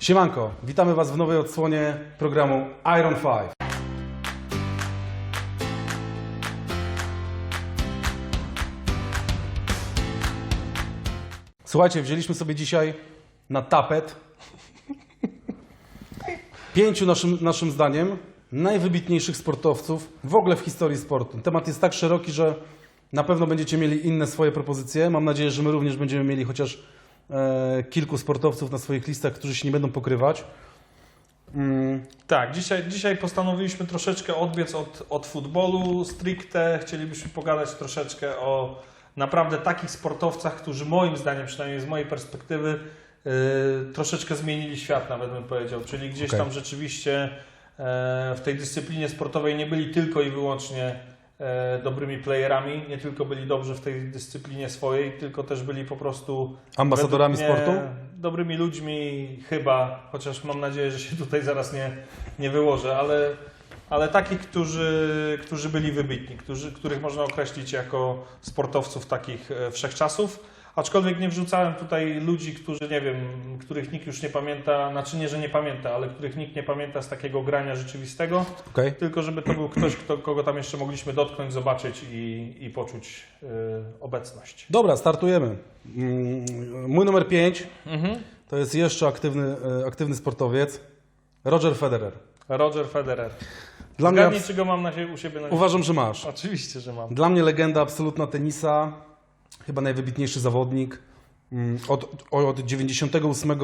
Siemanko, witamy Was w nowej odsłonie programu Iron 5. Słuchajcie, wzięliśmy sobie dzisiaj na tapet pięciu naszym, naszym zdaniem najwybitniejszych sportowców w ogóle w historii sportu. Temat jest tak szeroki, że na pewno będziecie mieli inne swoje propozycje. Mam nadzieję, że my również będziemy mieli chociaż kilku sportowców na swoich listach, którzy się nie będą pokrywać. Mm, Tak, dzisiaj, dzisiaj postanowiliśmy troszeczkę odbiec od, od futbolu stricte. Chcielibyśmy pogadać troszeczkę o naprawdę takich sportowcach, którzy moim zdaniem, przynajmniej z mojej perspektywy, yy, troszeczkę zmienili świat, nawet bym powiedział. Czyli gdzieś Okej. tam rzeczywiście e, w tej dyscyplinie sportowej nie byli tylko i wyłącznie e, dobrymi playerami, nie tylko byli dobrzy w tej dyscyplinie swojej, tylko też byli po prostu ambasadorami sportu? Dobrymi ludźmi chyba, chociaż mam nadzieję, że się tutaj zaraz nie, nie wyłożę, ale, ale takich, którzy, którzy byli wybitni, którzy, których można określić jako sportowców takich e, wszechczasów. Aczkolwiek nie wrzucałem tutaj ludzi, którzy nie wiem, których nikt już nie pamięta, znaczy nie, że nie pamięta, ale których nikt nie pamięta z takiego grania rzeczywistego, Okej. tylko żeby to był ktoś, kto, kogo tam jeszcze mogliśmy dotknąć, zobaczyć i, i poczuć y, obecność. Dobra, startujemy. Mm, Mój numer 5 Mhm. to jest jeszcze aktywny, e, aktywny sportowiec Roger Federer. Roger Federer. Dla mnie, czy go mam na u siebie na uważam, że masz. Oczywiście, że mam. Dla mnie legenda absolutna tenisa, chyba najwybitniejszy zawodnik. Mm, Od, od 98 e,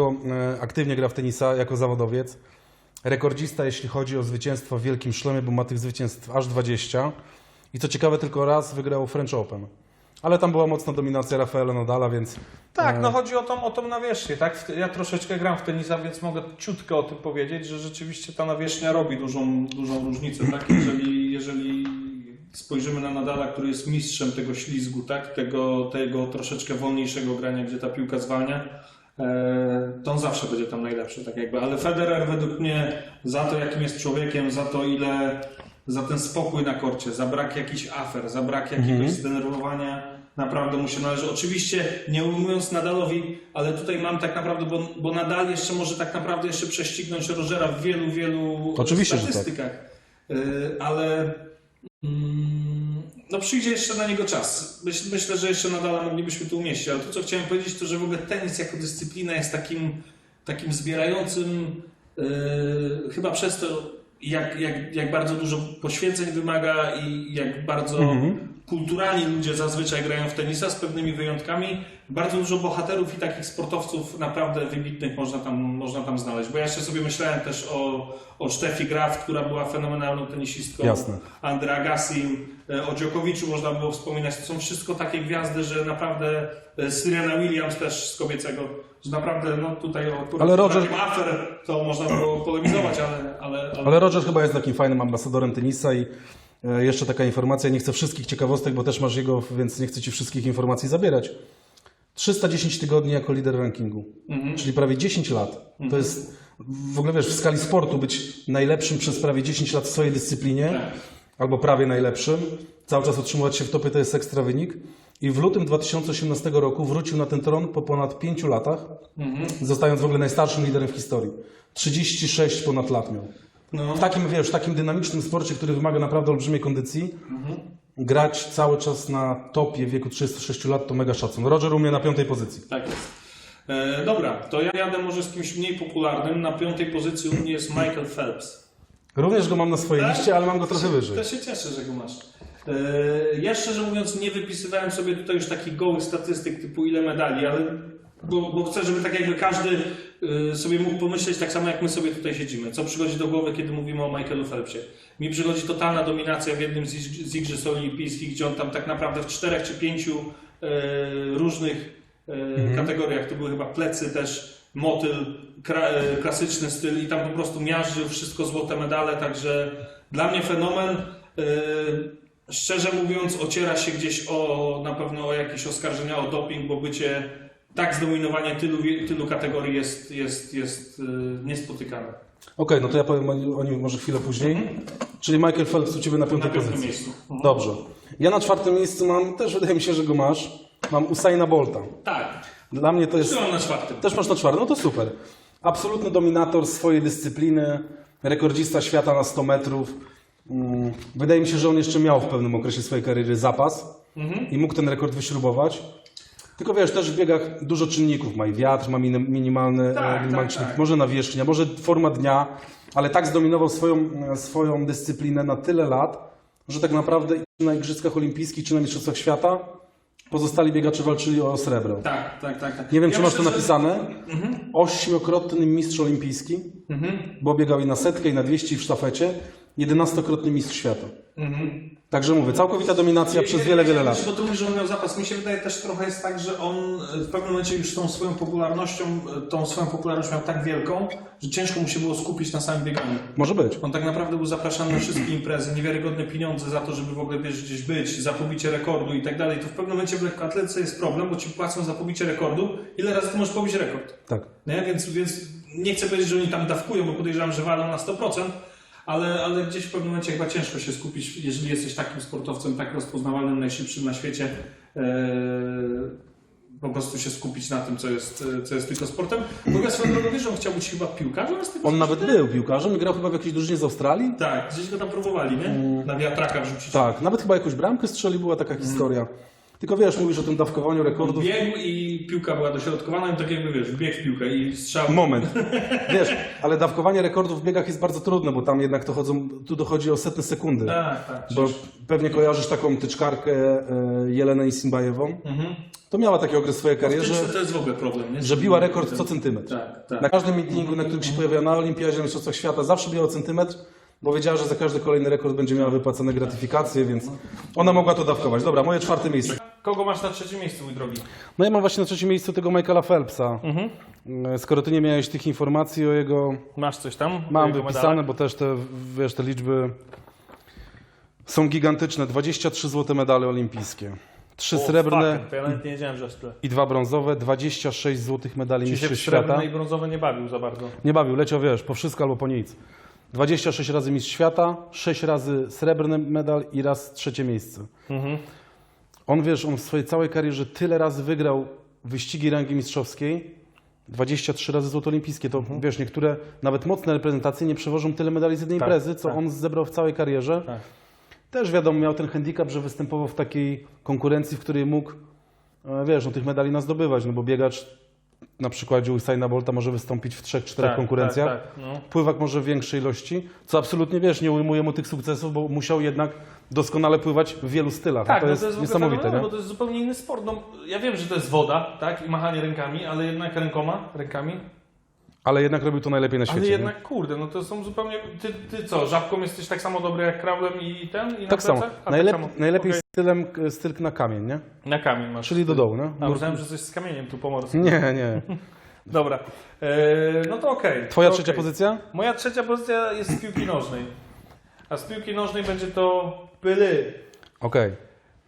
aktywnie gra w tenisa jako zawodowiec. Rekordzista, jeśli chodzi o zwycięstwo w Wielkim Szlemie, bo ma tych zwycięstw aż 20. I co ciekawe, tylko raz wygrał French Open. Ale tam była mocna dominacja Rafaela Nadala, więc Tak, e, no chodzi o tą, o tą nawierzchnię, tak? Ja troszeczkę gram w tenisa, więc mogę ciutkę o tym powiedzieć, że rzeczywiście ta nawierzchnia robi dużą, dużą różnicę, tak? Jeżeli, jeżeli spojrzymy na Nadala, który jest mistrzem tego ślizgu, tak? Tego, tego troszeczkę wolniejszego grania, gdzie ta piłka zwalnia, e, to on zawsze będzie tam najlepszy, tak jakby. Ale Federer według mnie za to, jakim jest człowiekiem, za to, ile za ten spokój na korcie, za brak jakichś afer, za brak jakiegoś Mhm. zdenerwowania, naprawdę mu się należy. Oczywiście nie ujmując Nadalowi, ale tutaj mam tak naprawdę, bo, bo Nadal jeszcze może tak naprawdę jeszcze prześcignąć Rogera w wielu, wielu Oczywiście, tak. statystykach. Y, ale mm, no przyjdzie jeszcze na niego czas. Myśl, myślę, że jeszcze Nadala moglibyśmy tu umieścić, ale to co chciałem powiedzieć, to że w ogóle tenis jako dyscyplina jest takim, takim zbierającym y, chyba przez to, jak, jak, jak bardzo dużo poświęceń wymaga i jak bardzo Mhm. kulturalni ludzie zazwyczaj grają w tenisa z pewnymi wyjątkami. Bardzo dużo bohaterów i takich sportowców naprawdę wybitnych można tam, można tam znaleźć. Bo ja jeszcze sobie myślałem też o, o Steffi Graf, która była fenomenalną tenisistką. Jasne. Andrea Agassi, e, o Dziokowiczu można było wspominać. To są wszystko takie gwiazdy, że naprawdę e, Serena Williams też z kobiecego, że naprawdę no tutaj o Ale Roger- afer to można było polemizować, ale... Ale, ale... Ale Roger chyba jest takim fajnym ambasadorem tenisa i e, jeszcze taka informacja, nie chcę wszystkich ciekawostek, bo też masz jego, więc nie chcę Ci wszystkich informacji zabierać. 310 tygodni jako lider rankingu, Mhm. czyli prawie 10 lat. To jest w ogóle wiesz, w skali sportu być najlepszym przez prawie 10 lat w swojej dyscyplinie, Tak. albo prawie najlepszym, cały czas utrzymywać się w topie to jest ekstra wynik. I w lutym 2018 roku wrócił na ten tron po ponad 5 latach, Mhm. zostając w ogóle najstarszym liderem w historii. 36 ponad lat miał. No. W takim, wiesz, takim dynamicznym sporcie, który wymaga naprawdę olbrzymiej kondycji, grać cały czas na topie w wieku 36 lat to mega szacun. Roger u mnie na piątej pozycji. Tak jest. E, dobra, to ja jadę może z kimś mniej popularnym. Na piątej pozycji u mnie jest Michael Phelps. Również go mam na swojej Tak? liście, ale mam go trochę wyżej. To się cieszę, że go masz. E, ja szczerze mówiąc nie wypisywałem sobie tutaj już takich gołych statystyk typu ile medali, ale bo, bo chcę, żeby tak jakby każdy e, sobie mógł pomyśleć tak samo jak my sobie tutaj siedzimy. Co przychodzi do głowy, kiedy mówimy o Michaelu Phelpsie? Mi przychodzi totalna dominacja w jednym z, Igrzysk Olimpijskich, gdzie on tam tak naprawdę w czterech czy pięciu e, różnych e, kategoriach, to były chyba plecy też, motyl, klasyczny styl i tam po prostu miażdżył wszystko złote medale, także dla mnie fenomen. Szczerze mówiąc, ociera się gdzieś o na pewno o jakieś oskarżenia o doping, bo bycie tak zdominowanie tylu, tylu kategorii jest, jest, jest e, niespotykane. Okej, no to ja powiem o o nim może chwilę później. Czyli Michael Phelps u Ciebie na piątej pozycji. miejscu. Mhm. Dobrze. Ja na czwartym miejscu mam, też wydaje mi się, że go masz, mam Usaina Bolta. Tak. Dla mnie to jest... Trzymam na czwartym. Też masz na czwartym, no to super. Absolutny dominator swojej dyscypliny, rekordzista świata na 100 metrów. Mm, Wydaje mi się, że on jeszcze miał w pewnym okresie swojej kariery zapas i mógł ten rekord wyśrubować. Tylko wiesz, też w biegach dużo czynników ma i wiatr, ma minim- minimalny, Tak, e, minimalny tak, tak. może nawierzchnia, może forma dnia, ale tak zdominował swoją, e, swoją dyscyplinę na tyle lat, że tak naprawdę czy na Igrzyskach Olimpijskich, czy na Mistrzostwach Świata pozostali biegacze walczyli o srebro. Tak, tak, tak. tak. Nie wiem, Ja czy masz to że- napisane. Ośmiokrotny mistrz olimpijski, Mhm. bo biegał i na setkę, i na 200, i w sztafecie. Jedenastokrotny mistrz świata. Mhm. Także mówię, całkowita dominacja przez wiele, wiele lat. Bo mówisz, że on miał zapas. Mi się wydaje też trochę jest tak, że on w pewnym momencie już tą swoją popularnością, tą swoją popularność miał tak wielką, że ciężko mu się było skupić na samym bieganiu. Może być. On tak naprawdę był zapraszany na wszystkie imprezy, niewiarygodne pieniądze za to, żeby w ogóle wiesz, gdzieś być, za pobicie rekordu i tak dalej. To w pewnym momencie w lekkoatletce jest problem, bo ci płacą za pobicie rekordu. Ile razy ty możesz pobić rekord? Tak. Nie? Więc, więc nie chcę powiedzieć, że oni tam dawkują, bo podejrzewam, że walą na 100%, ale, ale gdzieś w pewnym momencie chyba ciężko się skupić, jeżeli jesteś takim sportowcem, tak rozpoznawalnym, najszybszym na świecie. Eee, po prostu się skupić na tym, co jest, co jest tylko sportem. W ogóle swoją drogą że on chciał być chyba piłkarzem? On nawet czytałem? był piłkarzem i grał chyba w jakiejś drużynie z Australii. Tak, gdzieś go tam próbowali, nie? Na wiatraka wrzucić. Tak, nawet chyba jakąś bramkę strzelił, była taka historia. Tylko wiesz, mówisz o tym dawkowaniu rekordów. Biegł i piłka była dośrodkowana i tak jakby wiesz, bieg w piłkę i strzał. Moment. Wiesz, ale dawkowanie rekordów w biegach jest bardzo trudne, bo tam jednak dochodzą, tu dochodzi o setne sekundy. Tak, tak. Bo pewnie kojarzysz taką tyczkarkę e, Jelenę Isimbajewą. Mhm. To miała taki okres w swojej karierze, to jest w ogóle problem, nie? że biła rekord co centymetr. Tak, tak. Na każdym meetingu, na którym się pojawiała na Olimpiadzie, na Mistrzostwach Świata, zawsze biła centymetr, bo wiedziała, że za każdy kolejny rekord będzie miała wypłacone gratyfikacje, więc ona mogła to dawkować. Dobra, moje czwarte miejsce. Kogo masz na trzecim miejscu, mój drogi? No ja mam właśnie na trzecim miejscu tego Michaela Phelpsa. E, Skoro ty nie miałeś tych informacji o jego... Masz coś tam? Mam Jego wypisane, medale? bo też te, wiesz, te liczby są gigantyczne. 23 złote medale olimpijskie. Trzy O, srebrne fuck, to ja nawet nie wiedziałem, że aż tyle. i dwa brązowe, 26 złotych medali Czy się mistrzów w srebrne świata. i brązowe nie bawił za bardzo? Nie bawił, leciał, wiesz, po wszystko albo po nic. 26 razy mistrz świata, 6 razy srebrny medal i raz trzecie miejsce. Mhm. On, wiesz, on w swojej całej karierze tyle razy wygrał wyścigi rangi mistrzowskiej, 23 razy złoto olimpijskie. To, wiesz, niektóre, nawet mocne reprezentacje nie przewożą tyle medali z jednej Tak, imprezy, co tak. on zebrał w całej karierze. Tak. Też wiadomo, miał ten handicap, że występował w takiej konkurencji, w której mógł, e, wiesz, no, tych medali nas zdobywać, no bo biegacz na przykładzie Usaina Bolta może wystąpić w trzech, czterech Tak, konkurencjach. Tak, tak, no. Pływak może w większej ilości, co absolutnie, wiesz, nie ujmuje mu tych sukcesów, bo musiał jednak doskonale pływać w wielu stylach. Tak, no no to jest w ogóle niesamowite, fenomenalne, nie? bo to jest zupełnie inny sport. No, ja wiem, że to jest woda, tak, i machanie rękami, ale jednak rękoma, rękami. Ale jednak robił to najlepiej na świecie. Ale nie? jednak, kurde, no to są zupełnie... Ty, ty co, żabką jesteś tak samo dobry jak kraulem i ten? I na Tak samo. plecach? A, Najlep, tak samo. najlepiej Okej. Stylem, styl na kamień, nie? Na kamień masz. Czyli do dołu, nie? A myślałem, że coś z kamieniem tu pomorskim. Nie, nie. Dobra, eee, no to okej. Twoja to trzecia okej. pozycja? Moja trzecia pozycja jest z piłki nożnej. A z piłki nożnej będzie to pyly. Okej.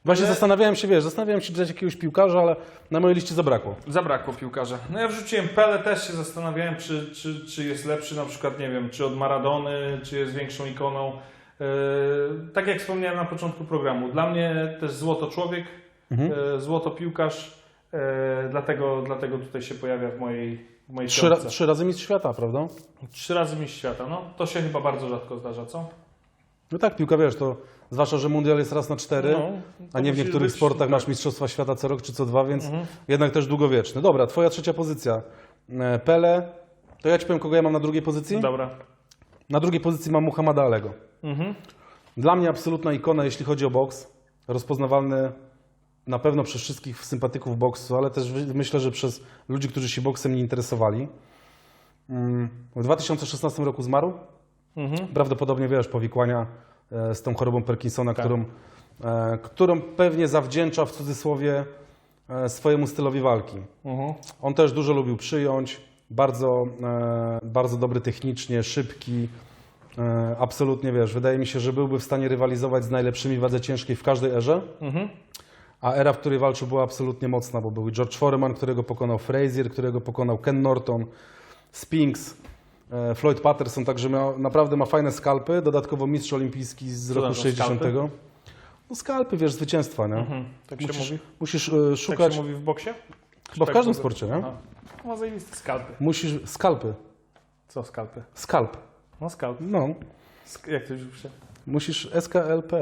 Właśnie Ale- zastanawiałem się, wiesz, zastanawiałem się dać jakiegoś piłkarza, ale na mojej liście zabrakło. Zabrakło piłkarza. No ja wrzuciłem Pele, też się zastanawiałem, czy, czy, czy jest lepszy na przykład, nie wiem, czy od Maradony, czy jest większą ikoną. Eee, tak jak wspomniałem na początku programu, dla mnie też złoto człowiek, Mhm. eee, złoto piłkarz, eee, dlatego, dlatego tutaj się pojawia w mojej, w mojej Trzy, ra, trzy razy mistrz świata, prawda? Trzy razy mistrz świata, no to się chyba bardzo rzadko zdarza, co? No tak, piłka, wiesz, to zwłaszcza, że mundial jest raz na cztery, No, a nie w niektórych być- sportach tak. masz mistrzostwa świata co rok czy co dwa, więc Mhm. jednak też długowieczny. Dobra, twoja trzecia pozycja. E, Pele. To ja ci powiem, kogo ja mam na drugiej pozycji? Dobra. Na drugiej pozycji mam Muhammada Alego. Mhm. Dla mnie absolutna ikona, jeśli chodzi o boks. Rozpoznawalny na pewno przez wszystkich sympatyków boksu, ale też myślę, że przez ludzi, którzy się boksem nie interesowali. Mm, W 2016 roku zmarł. Mhm. Prawdopodobnie wiesz, powikłania e, z tą chorobą Parkinsona, Tak. którą, e, którą pewnie zawdzięcza w cudzysłowie e, swojemu stylowi walki. Mhm. On też dużo lubił przyjąć, bardzo, bardzo dobry technicznie, szybki. E, absolutnie wiesz, wydaje mi się, że byłby w stanie rywalizować z najlepszymi w wadze ciężkiej w każdej erze. Mhm. A era, w której walczył, była absolutnie mocna, bo był George Foreman, którego pokonał Frazier, którego pokonał Ken Norton, Spinks, e, Floyd Patterson, także miał, naprawdę ma fajne skalpy. Dodatkowo mistrz olimpijski z Co roku to są 60. skalpy? No skalpy, wiesz, zwycięstwa, nie? Mhm. Tak się Musisz, mówi? musisz e, Tak szukać, się mówi w boksie? chyba w tak każdym to- sporcie, nie? Aha. No zajebiste skalpy. Musisz, skalpy. Co skalpy? Skalp. No skalp. No, Sk- jak to już musisz SKLP.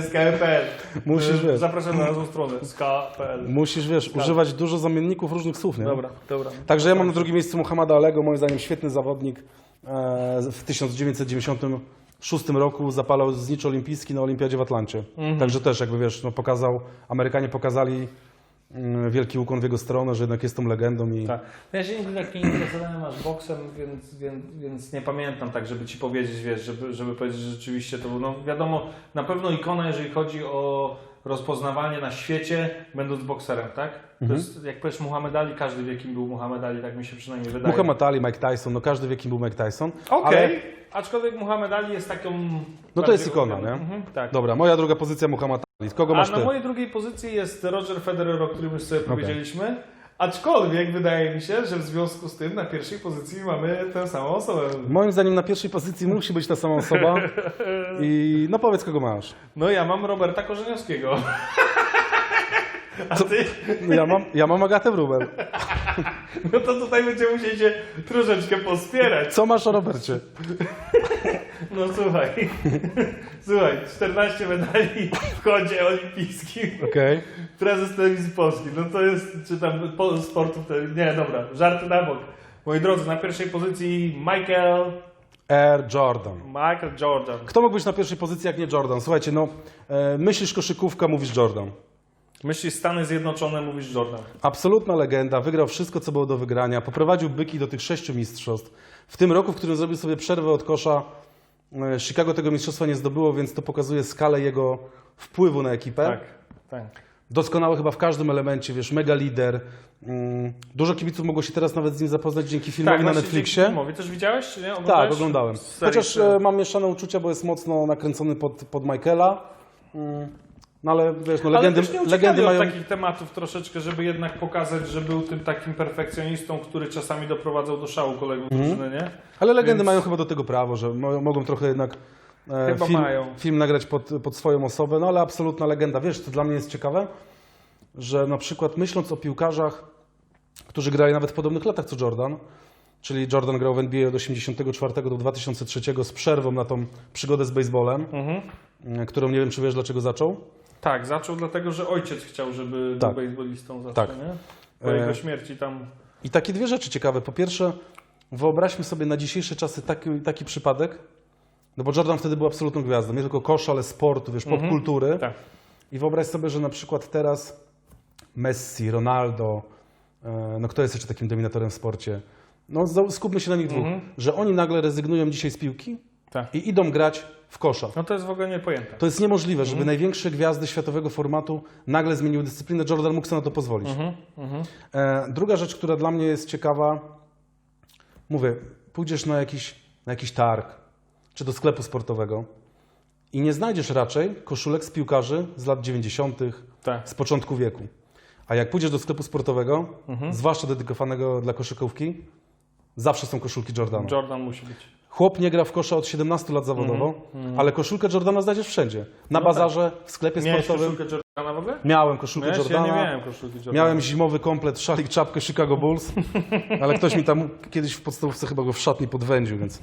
SKPL. Musisz, wiesz, Zapraszam na naszą stronę. SK.pl. musisz, wiesz, używać dużo zamienników różnych słów, nie? Dobra, dobra. Także ja mam na drugim miejscu Muhammada Alego, moim zdaniem świetny zawodnik. E, W 1996 roku zapalał znicz olimpijski na olimpiadzie w Atlancie. Mhm. Także też jakby wiesz, no pokazał, Amerykanie pokazali wielki ukłon w jego stronę, że jednak jest tą legendą i Tak. No Ja się nigdy tak nie interesowałem aż boksem, więc, więc, więc nie pamiętam tak, żeby ci powiedzieć, wiesz, żeby, żeby powiedzieć, że rzeczywiście to był, no wiadomo, na pewno ikona, jeżeli chodzi o rozpoznawanie na świecie, będąc bokserem, tak? To jest, jak powiesz Muhammad Ali, każdy wie, kim był Muhammad Ali, tak mi się przynajmniej wydaje. Muhammad Ali, Mike Tyson, no każdy wie kim był Mike Tyson. Okej, Ale, aczkolwiek Muhammad Ali jest taką... No to jest ikona, nie? Mhm, tak. dobra, moja druga pozycja Muhammad Kogo A masz na ty? mojej drugiej pozycji jest Roger Federer, o którym już sobie powiedzieliśmy. Aczkolwiek wydaje mi się, że w związku z tym na pierwszej pozycji mamy tę samą osobę. Moim zdaniem na pierwszej pozycji musi być ta sama osoba. I no powiedz kogo masz. No ja mam Roberta Korzeniowskiego. A ty? Ja mam, ja mam Agatę Wrubel. No to tutaj będziemy musieli się troszeczkę pospierać. Co masz o Robercie? No słuchaj. Słuchaj, 14 medali w chodzie olimpijskim. Okej. Prezes telewizji polskiej. No to jest, czy tam po- sportu, te- nie dobra, żarty na bok. Moi drodzy, na pierwszej pozycji Michael, Air Jordan. Michael Jordan. Kto mógł być na pierwszej pozycji, jak nie Jordan? Słuchajcie, no e, myślisz koszykówka, mówisz Jordan. Myślisz Stany Zjednoczone, mówisz Jordan. Absolutna legenda, wygrał wszystko, co było do wygrania, poprowadził byki do tych sześciu mistrzostw. W tym roku, w którym zrobił sobie przerwę od kosza, Chicago tego mistrzostwa nie zdobyło, więc to pokazuje skalę jego wpływu na ekipę. Tak, tak. Doskonały chyba w każdym elemencie, wiesz, mega lider. Mm, Dużo kibiców mogło się teraz nawet z nim zapoznać dzięki filmowi na Tak, właśnie Netflixie. filmowi. Też widziałeś, nie? Tak, Oglądałeś? oglądałem. Serię, Chociaż e, mam mieszane uczucia, bo jest mocno nakręcony pod, pod Michaela. Mm, No ale wiesz, no, legendy, Ale też nie legendy mają. od takich tematów troszeczkę, żeby jednak pokazać, że był tym takim perfekcjonistą, który czasami doprowadzał do szału kolegów drużyny, nie? Ale legendy Więc- mają chyba do tego prawo, że mo- mogą trochę jednak e, film, film nagrać pod, pod swoją osobę, no ale absolutna legenda. Wiesz, co dla mnie jest ciekawe? Że na przykład myśląc o piłkarzach, którzy grali nawet w podobnych latach co Jordan, czyli Jordan grał w NBA od 84 do 2003 z przerwą na tą przygodę z baseballem, Mhm. e, którą nie wiem, czy wiesz dlaczego zaczął. Tak, zaczął dlatego, że ojciec chciał, żeby Tak. był baseballistą zawsze, Tak. nie? Po E, jego śmierci tam... I takie dwie rzeczy ciekawe. Po pierwsze, wyobraźmy sobie na dzisiejsze czasy taki, taki przypadek, no bo Jordan wtedy był absolutną gwiazdą, nie tylko kosza, ale sportu, wiesz, Mhm. popkultury. Tak. I wyobraź sobie, że na przykład teraz Messi, Ronaldo, e, no kto jest jeszcze takim dominatorem w sporcie? No skupmy się na nich dwóch. Mhm. Że oni nagle rezygnują dzisiaj z piłki Tak. i idą grać w kosza. No to jest w ogóle niepojęte. To jest niemożliwe, żeby Mhm. największe gwiazdy światowego formatu nagle zmieniły dyscyplinę. Jordan mógł sobie na to pozwolić. Mhm. Mhm. E, druga rzecz, która dla mnie jest ciekawa, mówię, pójdziesz na jakiś, na jakiś targ czy do sklepu sportowego i nie znajdziesz raczej koszulek z piłkarzy z lat 90., Tak. z początku wieku. A jak pójdziesz do sklepu sportowego, Mhm. zwłaszcza dedykowanego dla koszykówki, zawsze są koszulki Jordana. Jordan musi być. Chłop nie gra w kosza od 17 lat zawodowo, ale koszulkę Jordana znajdziesz wszędzie. Na Mhm, No tak. bazarze, w sklepie Miałeś sportowym. koszulkę Jordana w ogóle? Miałem koszulkę Miałeś? Ja Jordana. nie miałem koszulki Jordana. Miałem zimowy komplet, szalik, czapkę Chicago Bulls, ale ktoś mi tam kiedyś w podstawówce chyba go w szatni podwędził, więc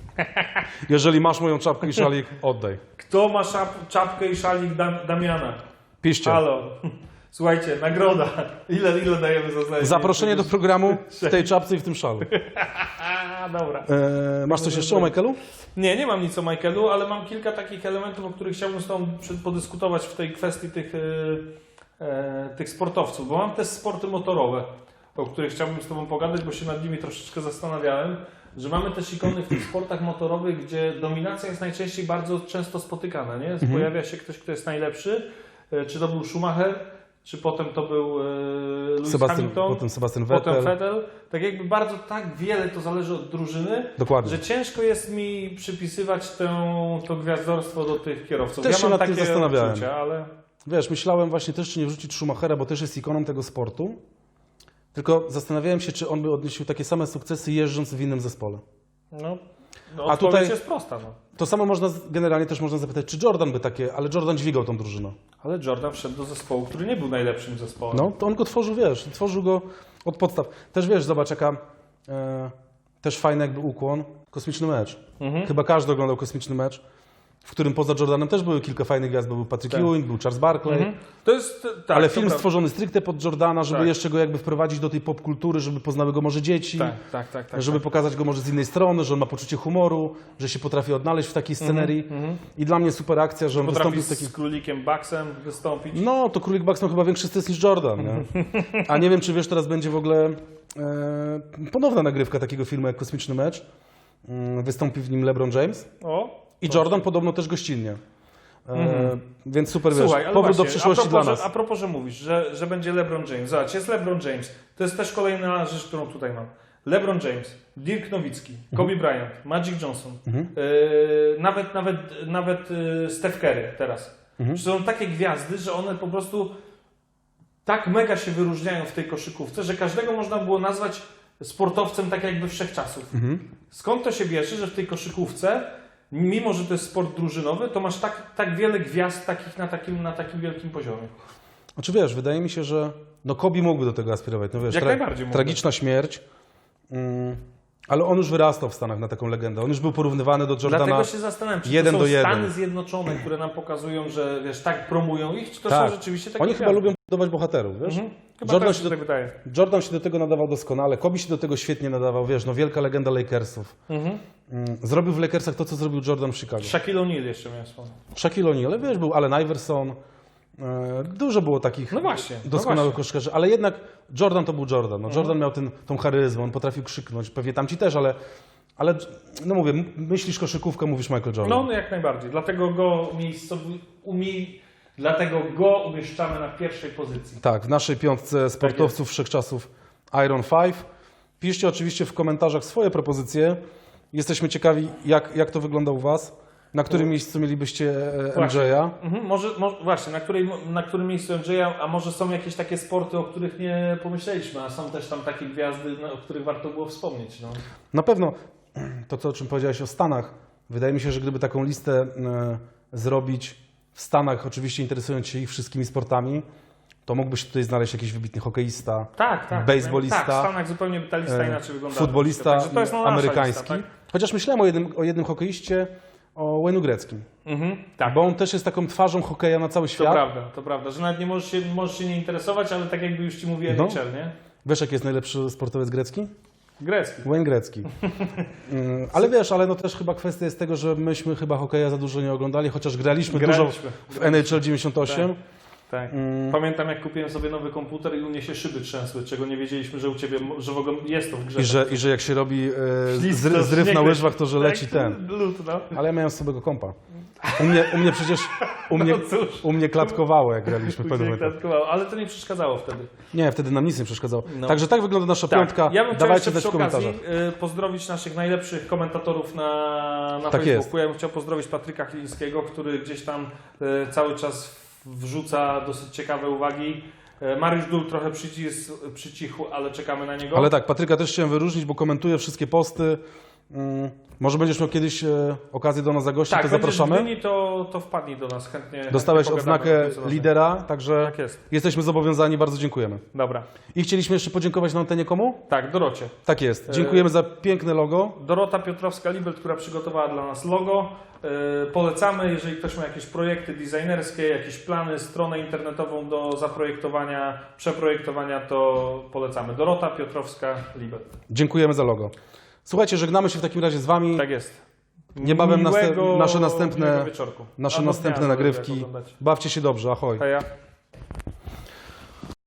jeżeli masz moją czapkę i szalik, oddaj. Kto ma szap, czapkę i szalik Dam, Damiana? Piszcie. Halo. Słuchajcie, nagroda. Ile, ile dajemy za znalezienie? Zaproszenie do programu w tej czapce i w tym szalu. A, dobra. E, masz coś jeszcze o Michaelu? Nie, nie mam nic o Michaelu, ale mam kilka takich elementów, o których chciałbym z Tobą podyskutować w tej kwestii tych, e, e, tych sportowców, bo mam też sporty motorowe, o których chciałbym z Tobą pogadać, bo się nad nimi troszeczkę zastanawiałem, że mamy też ikony w tych sportach motorowych, gdzie dominacja jest najczęściej bardzo często spotykana, nie? Mhm. Pojawia się ktoś, kto jest najlepszy, e, czy to był Schumacher, czy potem to był e, Lewis Sebastian, Hamilton, potem Sebastian Vettel. potem Vettel. Tak jakby bardzo tak wiele to zależy od drużyny, Dokładnie. że ciężko jest mi przypisywać tę, to gwiazdorstwo do tych kierowców. Też ja się mam nad tym zastanawiałem. Uczucia, ale Wiesz, myślałem właśnie też, czy nie wrzucić Schumachera, bo też jest ikoną tego sportu. Tylko zastanawiałem się, czy on by odnosił takie same sukcesy jeżdżąc w innym zespole. no, no A tutaj- jest prosta. No. To samo można, generalnie też można zapytać, czy Jordan by takie, ale Jordan dźwigał tą drużynę. Ale Jordan wszedł do zespołu, który nie był najlepszym zespołem. No, to on go tworzył, wiesz, tworzył go od podstaw. Też wiesz, zobacz, jaka e, też fajny jakby ukłon, kosmiczny mecz. Mhm. Chyba każdy oglądał kosmiczny mecz, w którym poza Jordanem też były kilka fajnych gwiazd, bo był Patrick Tak. Ewing, był Charles Barkley. Mhm. To jest, tak, ale film stworzony stricte pod Jordana, żeby Tak. jeszcze go jakby wprowadzić do tej popkultury, żeby poznały go może dzieci, Tak, tak, tak. tak żeby tak. pokazać go może z innej strony, że on ma poczucie humoru, że się potrafi odnaleźć w takiej scenerii. mhm. I dla mnie super akcja, że on Potrafi wystąpił z takim... z królikiem Bucksem wystąpić. No, to Królik Bucks miał chyba większy stres niż Jordan, nie? A nie wiem, czy wiesz, teraz będzie w ogóle e, ponowna nagrywka takiego filmu jak Kosmiczny Mecz. Mm, Wystąpi w nim LeBron James O, i Jordan podobno też gościnnie. E, Więc super. Słuchaj, wiesz, ale powrót właśnie, do przyszłości a propos, dla nas. Że, a propos, że mówisz, że, że będzie LeBron James. Zobacz, jest LeBron James. To jest też kolejna rzecz, którą tutaj mam. LeBron James, Dirk Nowicki, Mhm. Kobe Bryant, Magic Johnson, yy, nawet, nawet, nawet yy, Steph Curry teraz. Mhm. To są takie gwiazdy, że one po prostu tak mega się wyróżniają w tej koszykówce, że każdego można było nazwać sportowcem tak jakby wszechczasów. Mhm. Skąd to się bierze, że w tej koszykówce, mimo że to jest sport drużynowy, to masz tak, tak wiele gwiazd takich na takim, na takim wielkim poziomie? Znaczy wiesz, wydaje mi się, że no Kobe mógłby do tego aspirować. No wiesz, Jak najbardziej mógłby. tragiczna śmierć, mm, ale on już wyrastał w Stanach na taką legendę. On już był porównywany do Jordana. Dlatego się zastanawiam, czy jeden to są do jeden. Stany Zjednoczone, które nam pokazują, że wiesz, tak promują ich, czy to Tak. są rzeczywiście takie Oni chyba lubią budować bohaterów, wiesz? Mhm. Jordan też się do- tak. Jordan się do tego nadawał doskonale, Kobe się do tego świetnie nadawał, wiesz, no wielka legenda Lakersów. Mhm. Mm, Zrobił w Lakersach to, co zrobił Jordan w Chicago. Shaquille O'Neal jeszcze miałem wspomnieć. Shaquille O'Neal, ale wiesz, był Allen Iverson, dużo było takich No właśnie, no doskonałych właśnie. koszykarzy, ale jednak Jordan to był Jordan. No, Jordan miał ten, tą charyzmę, on potrafił krzyknąć, pewnie tamci też, ale, ale no mówię, myślisz koszykówkę, mówisz Michael Jordan. No, no jak najbardziej. Dlatego go miejscowi, umie, dlatego go umieszczamy na pierwszej pozycji. Tak, w naszej piątce sportowców wszechczasów Iron 5. Piszcie oczywiście w komentarzach swoje propozycje. Jesteśmy ciekawi, jak, jak to wygląda u Was. Na którym miejscu mielibyście e. MJ-a? Mhm, może, może, właśnie, na, której, na którym miejscu MJ, a może są jakieś takie sporty, o których nie pomyśleliśmy, a są też tam takie gwiazdy, no, o których warto było wspomnieć. No. Na pewno to, co, o czym powiedziałeś o Stanach. Wydaje mi się, że gdyby taką listę e, zrobić w Stanach, oczywiście interesując się ich wszystkimi sportami, to mógłby się tutaj znaleźć jakiś wybitny hokeista, Tak, tak. Bejsbolista, Tak, w Stanach zupełnie ta lista e, inaczej wyglądała. futbolista Także to jest amerykański. Lista, tak? Chociaż myślałem o jednym, o jednym hokeiście, o Wayne'u Greckim. Mhm, tak. Bo on też jest taką twarzą hokeja na cały To świat. prawda, to prawda, że nawet nie możesz się, możesz się nie interesować, ale tak jakby już ci mówię No. NHL, nie? Wiesz, jaki jest najlepszy sportowiec grecki? Grecki. Wayne Grecki. Mm, ale wiesz, ale no też chyba kwestia jest tego, że myśmy chyba hokeja za dużo nie oglądali, chociaż graliśmy, dużo Graliśmy. w NHL 98. Tak. Mm. Pamiętam jak kupiłem sobie nowy komputer i u mnie się szyby trzęsły, czego nie wiedzieliśmy, że u ciebie, że w ogóle jest to w grze. I że, I że jak się robi e, Ślizg, zry, to zryw na śnieg łyżwach, to że Tak, leci ten. Lód, no. Ale ja miałem słabego kompa. U mnie, u mnie przecież, u mnie, No cóż. u mnie klatkowało, jak graliśmy w pewnym Później momencie. klatkowało, ale to nie przeszkadzało wtedy. Nie, wtedy nam nic nie przeszkadzało. No. Także tak wygląda nasza piątka. Ja bym chciał Dawajcie jeszcze w przy okazji komentarzach. y, pozdrowić naszych najlepszych komentatorów na, na Tak Facebooku. Ja bym chciał pozdrowić Patryka Chlińskiego, który gdzieś tam y, cały czas wrzuca dosyć ciekawe uwagi. Y, Mariusz Dul trochę przycis, przycichł, ale czekamy na niego. Ale tak, Patryka też chciałem wyróżnić, bo komentuje wszystkie posty. Mm, może będziesz miał kiedyś e, okazję do nas zagościć, tak, to będziesz zapraszamy. w Gdyni, to, to wpadnij do nas chętnie. Dostałeś chętnie pogadamy odznakę lidera, także Tak jest. jesteśmy zobowiązani, bardzo dziękujemy. Dobra. I chcieliśmy jeszcze podziękować na antenie komu? Tak, Dorocie. Tak jest. Dziękujemy za piękne logo. Dorota Piotrowska-Libel, która przygotowała dla nas logo. Yy, Polecamy, jeżeli ktoś ma jakieś projekty designerskie, jakieś plany, stronę internetową do zaprojektowania, przeprojektowania, to polecamy. Dorota Piotrowska-Libel. Dziękujemy za logo. Słuchajcie, żegnamy się w takim razie z Wami. Tak jest. Niebawem Miłego- nasze następne-. Nasze Albo następne dnia, nagrywki. Bawcie się dobrze, ahoj. Heja.